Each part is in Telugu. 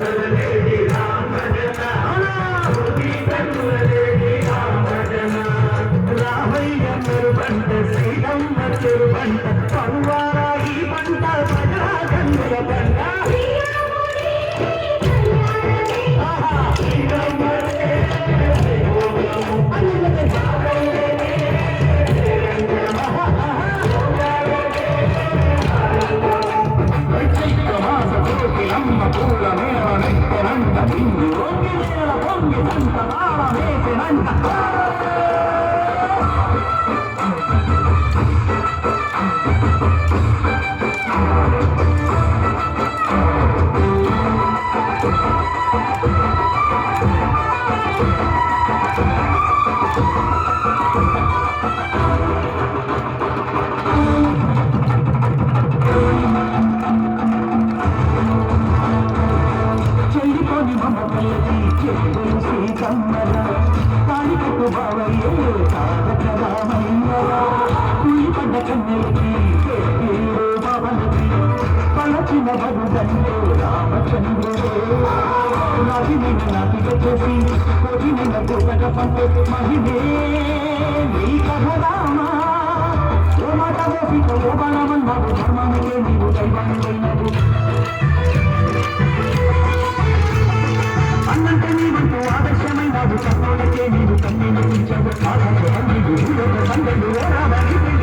Amen. మేళనెత్తనంట బిందు రోగి పొంగి సంత తాళ వేసినంట చెల్లి సీతమ్మల బావయ్యే తారక రామయ్యల కూలిపడ్డ కన్నెలకి పవనకి పలచిన వరుదండే రామచంద్రుడే నాది నిన్న నాటిక చేసి కోటి నిన్న గోపట పంటే మహిళే నీ కథ రామా ఓ మాట వేసి ఓ బలమన్నావు ధర్మానికే నీవు దైవానివైనవు అన్నంటే నీవు ఆదర్శమైన తప్పకే నీవు కన్నీళ్ళు ఉంచావు ఆదర్శ కన్నీళ్ళు భూలోక సందళ్ళు ఓరావని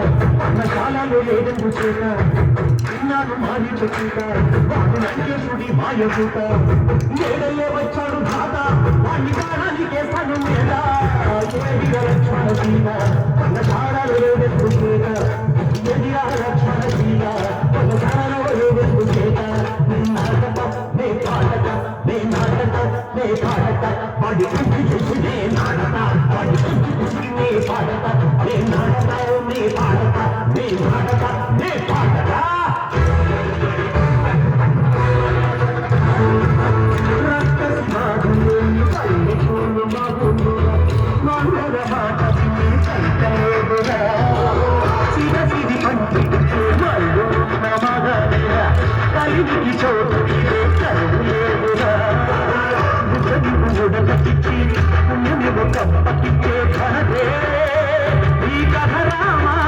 సీత పర్ణశాలలో లేదెందు చేత. విన్నాను మారి చెప్పుట వాడు లంకేశుడి మాయ చూట ఏడయ్య వచ్చాడు ధాత. వాడిని ప్రాణానికే సను మేడ వేగిర లక్ష్మణ సీత. తన పర్ణశాలలో లేదెందు చేత. ఎదిరా లక్ష్మణ సీత. తన పర్ణశాలలో లేదెందు చేత. నాటక నే పాటక నే నాటక నే పాటక. వాడి చూసి చూసి నే నాటక. వాడి చూసి నే పాడక నే నాటక నే పాడక నే నాటక నే పాడక చోటు ఈ కథ రామా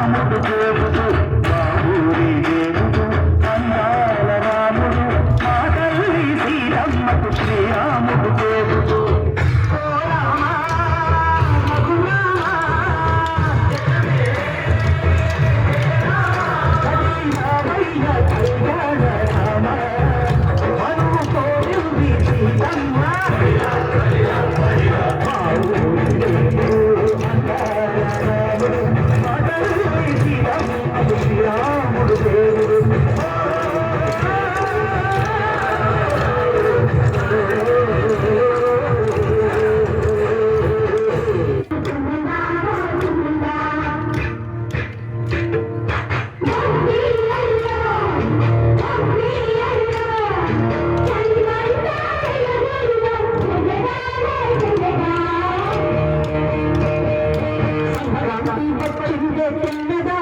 I'm చిన్నదా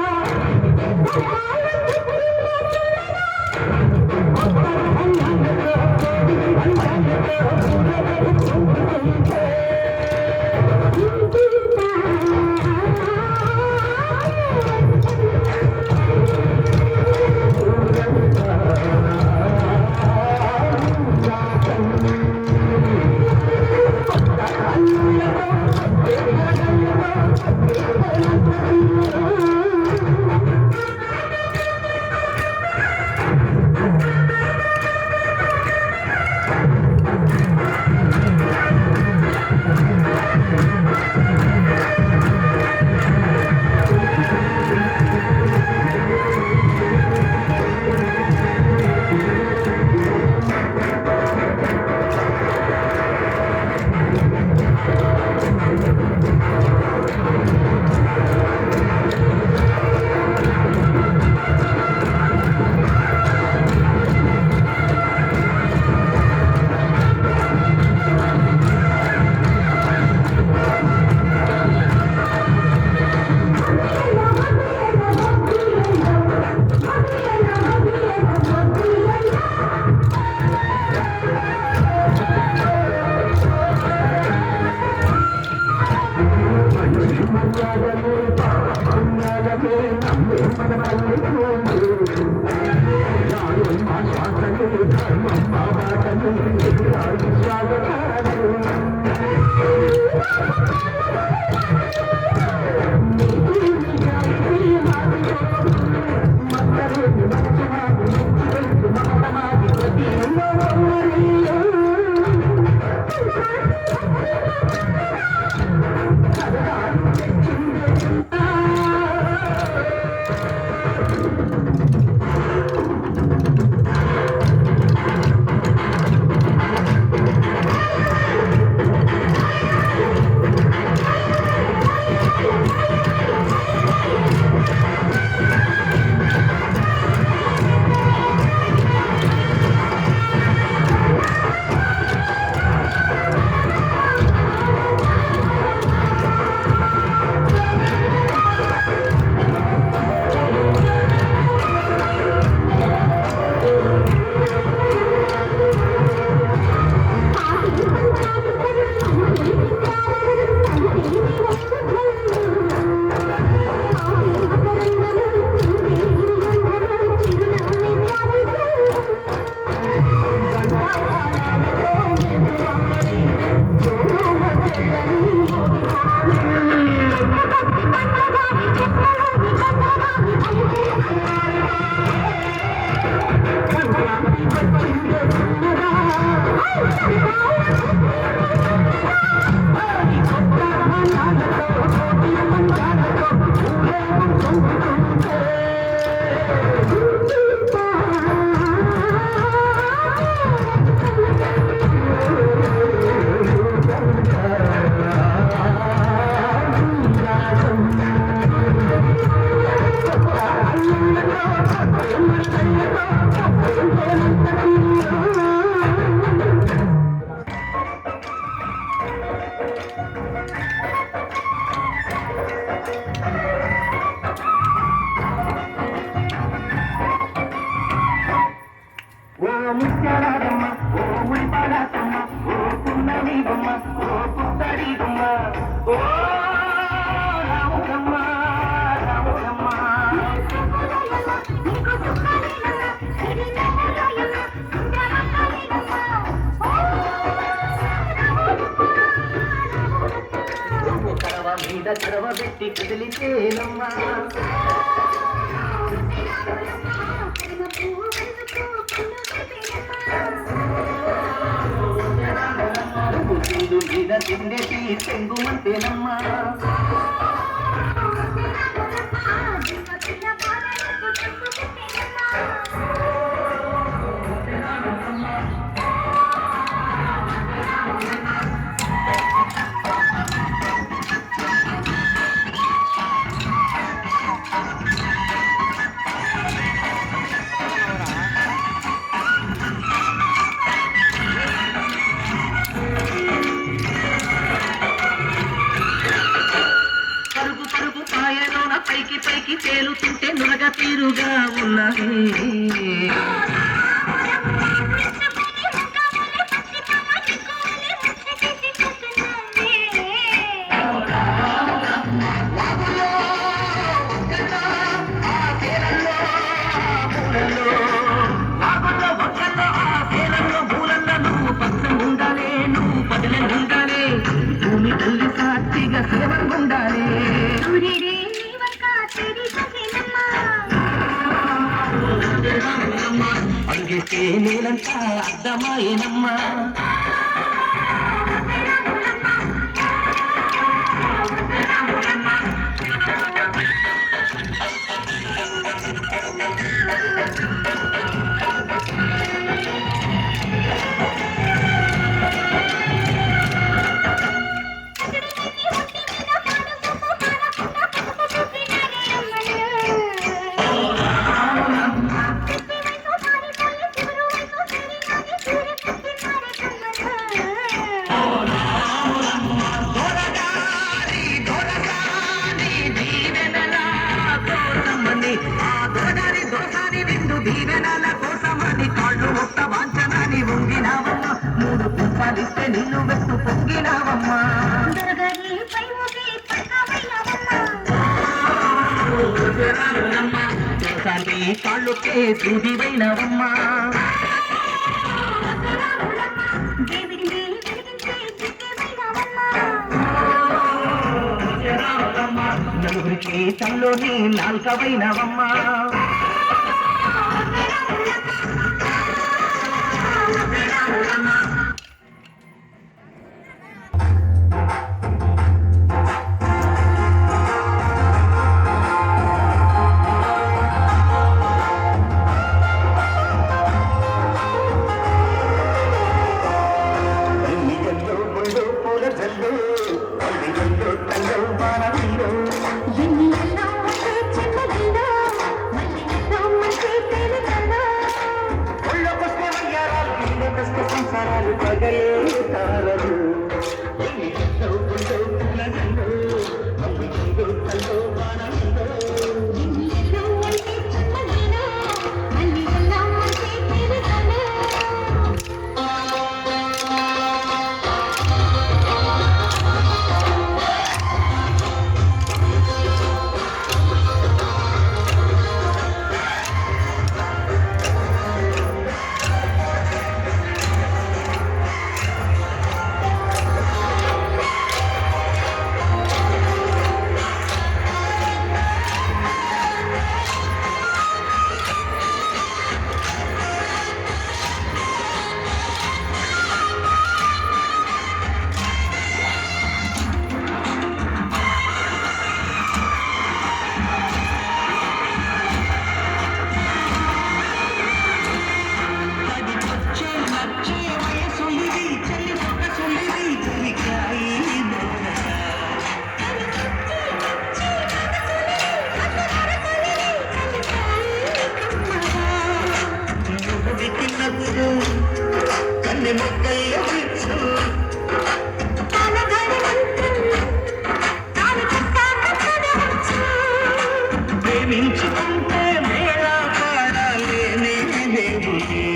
ఓ మీద కడవ పెట్టి కదిలితేనమ్మ. మీద తిండేసి తెంగుమంటేనమ్మ. అడిగితే నిస్తే నిన్ను వెస్తు పొంగినావమ్మా. నలుగురికి తల్లోని నాల్కవైనవమ్మా. Thank you.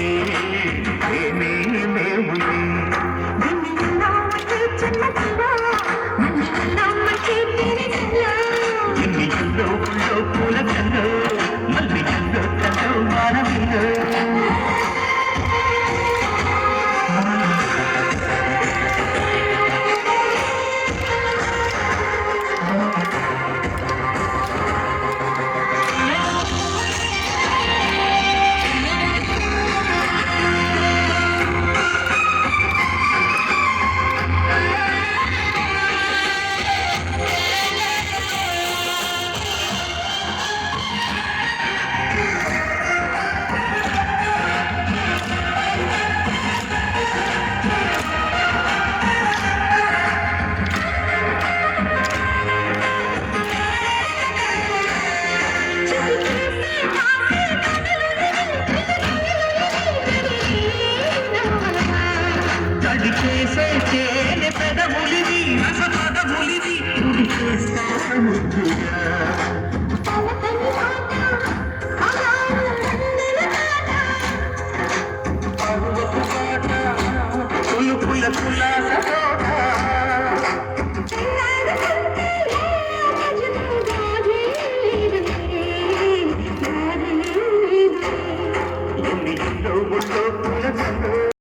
చేని పెదవులి